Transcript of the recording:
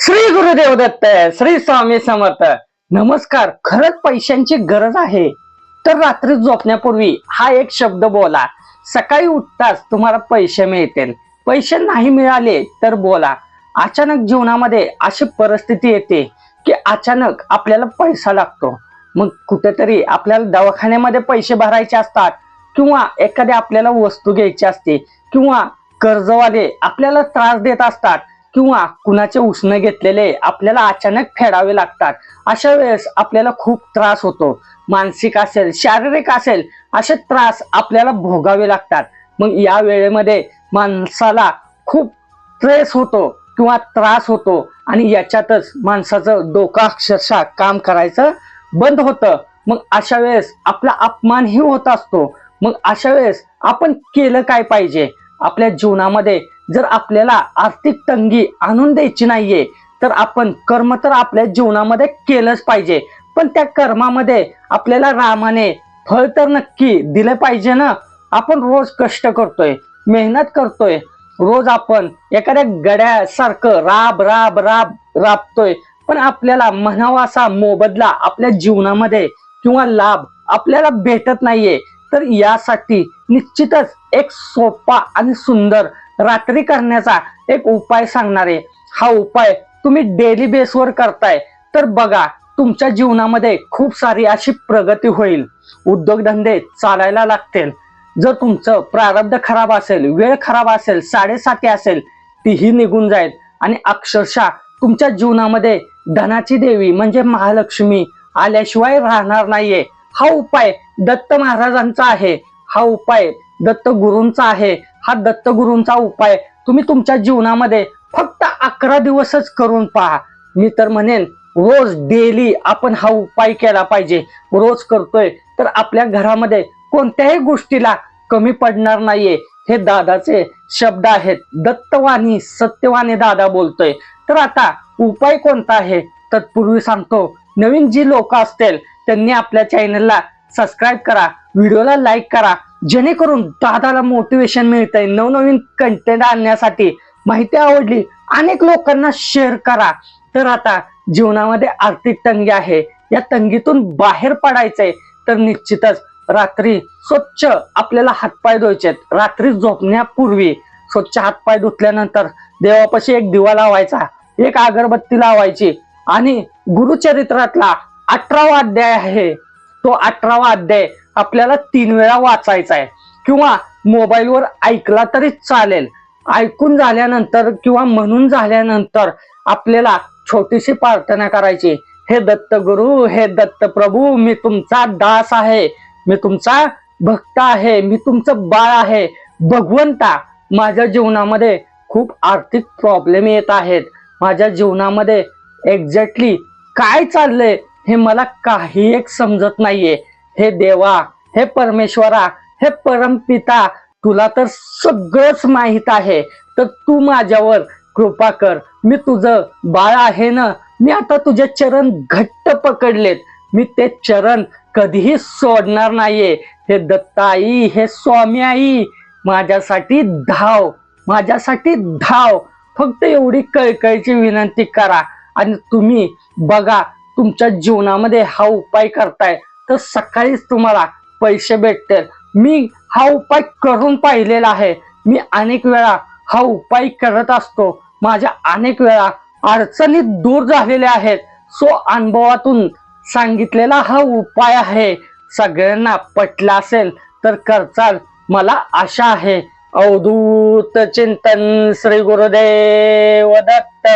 श्री गुरुदेव दत्त श्री स्वामी समर्थ. नमस्कार खरंच पैशांची गरज आहे. तर रात्री झोपण्यापूर्वी हा एक शब्द बोला. सकाळी उठताच तुम्हाला पैसे मिळतील. पैसे नाही मिळाले तर बोला. अचानक जीवनामध्ये अशी परिस्थिती येते की अचानक आपल्याला पैसा लागतो. मग कुठेतरी आपल्याला दवाखान्यामध्ये पैसे भरायचे असतात किंवा एखादी आपल्याला वस्तू घ्यायची असते किंवा कर्जवाले आपल्याला त्रास देत असतात. किंवा कुणाचे उसने घेतलेले आपल्याला अचानक फेडावे लागतात. अशा वेळेस आपल्याला खूप त्रास होतो. मानसिक असेल शारीरिक असेल असे त्रास आपल्याला भोगावे लागतात. मग या वेळेमध्ये माणसाला खूप स्ट्रेस होतो किंवा त्रास होतो आणि याच्यातच माणसाचं डोकं अक्षरशः काम करायचं बंद होतं. मग अशा वेळेस आपला अपमानही होत असतो. मग अशा वेळेस आपण केलं काय पाहिजे? आपल्या जीवनामध्ये जर आपल्याला आर्थिक तंगी आणून द्यायची नाहीये तर आपण कर्म तर आपल्या जीवनामध्ये केलंच पाहिजे. पण त्या कर्मामध्ये आपल्याला रामाने फळ तर नक्की दिलं पाहिजे ना? आपण रोज कष्ट करतोय मेहनत करतोय. रोज आपण एखाद्या गड्यासारखं राब राब राब राबतोय. पण आपल्याला म्हणावा असा मोबदला आपल्या जीवनामध्ये किंवा लाभ आपल्याला भेटत नाहीये. तर यासाठी निश्चितच एक सोपा आणि सुंदर रात्री करण्याचा एक उपाय सांगणार. आहे हा उपाय तुम्ही डेली बेसवर करताय तर बघा तुमच्या जीवनामध्ये खूप सारी अशी प्रगती होईल. उद्योगधंदे चालायला लागतील. जर तुमचं प्रारब्ध खराब असेल वेळ खराब असेल साडेसाती असेल तीही निघून जाईल. आणि अक्षरशः तुमच्या जीवनामध्ये धनाची देवी म्हणजे महालक्ष्मी आल्याशिवाय राहणार नाहीये. हा उपाय दत्त महाराजांचा आहे. हा उपाय दत्त गुरूंचा आहे. हा दत्तगुरूंचा उपाय तुम्ही तुमच्या जीवनामध्ये फक्त अकरा दिवसच करून पहा. मी तर म्हणेन रोज डेली आपण हा उपाय केला पाहिजे. रोज करतोय तर आपल्या घरामध्ये कोणत्याही गोष्टीला कमी पडणार नाहीये. हे दादाचे शब्द आहेत. दत्तवाणी सत्यवाणी दादा बोलतोय. तर आता उपाय कोणता आहे? तत्पूर्वी सांगतो नवीन जी लोक असतील त्यांनी आपल्या चॅनलला सबस्क्राईब करा व्हिडिओला लाईक करा जेणेकरून दादाला मोटिवेशन मिळतंय नवनवीन कंटेंट आणण्यासाठी माहिती आवडली अनेक लोकांना शेअर करा. तर आता जीवनामध्ये आर्थिक तंगी आहे. या तंगीतून बाहेर पडायचंय तर निश्चितच रात्री स्वच्छ आपल्याला हातपाय धुवायचे रात्री झोपण्यापूर्वी स्वच्छ हातपाय धुतल्यानंतर देवापाशी एक दिवा लावायचा एक अगरबत्ती लावायची आणि गुरुचरित्रातला अठरावा अध्याय आहे. तो अठरावा अध्याय आपल्याला तीन वेळा वाचायचा आहे किंवा मोबाईलवर ऐकला तरी चालेल. ऐकून झाल्यानंतर किंवा म्हणून झाल्यानंतर आपल्याला छोटीशी प्रार्थना करायची. हे दत्त गुरु हे दत्त प्रभू मी तुमचा दास आहे. मी तुमचा भक्त आहे. मी तुमचं बाळ आहे. भगवंता माझ्या जीवनामध्ये खूप आर्थिक प्रॉब्लेम येत आहेत. माझ्या जीवनामध्ये एक्झॅक्टली काय चाललंय हे मला काही एक समजत नाहीये. हे देवा हे परमेश्वरा हे परमपिता तुला तर सगळंच माहीत आहे. तर तू माझ्यावर कृपा कर. मी तुझं बाळ आहे ना? मी आता तुझे चरण घट्ट पकडलेत. मी ते चरण कधीही सोडणार नाहीये. हे दत्ताई हे स्वामी आई माझ्यासाठी धाव माझ्यासाठी धाव. फक्त एवढी कळकळीची विनंती करा. आणि तुम्ही बघा तुमच्या जीवनामध्ये हा उपाय करताय. तर सकाळीच तुम्हाला पैसे भेटतील. मी हा उपाय करून पाहिलेला आहे. मी अनेक वेळा हा उपाय करत असतो. माझ्या अनेक वेळा अडचणीत दूर झालेल्या आहेत. सो अनुभवातून सांगितलेला हा उपाय आहे. सगळ्यांना पटला असेल तर करचाल मला आशा आहे. अवधूत चिंतन श्री गुरुदेव दत्त.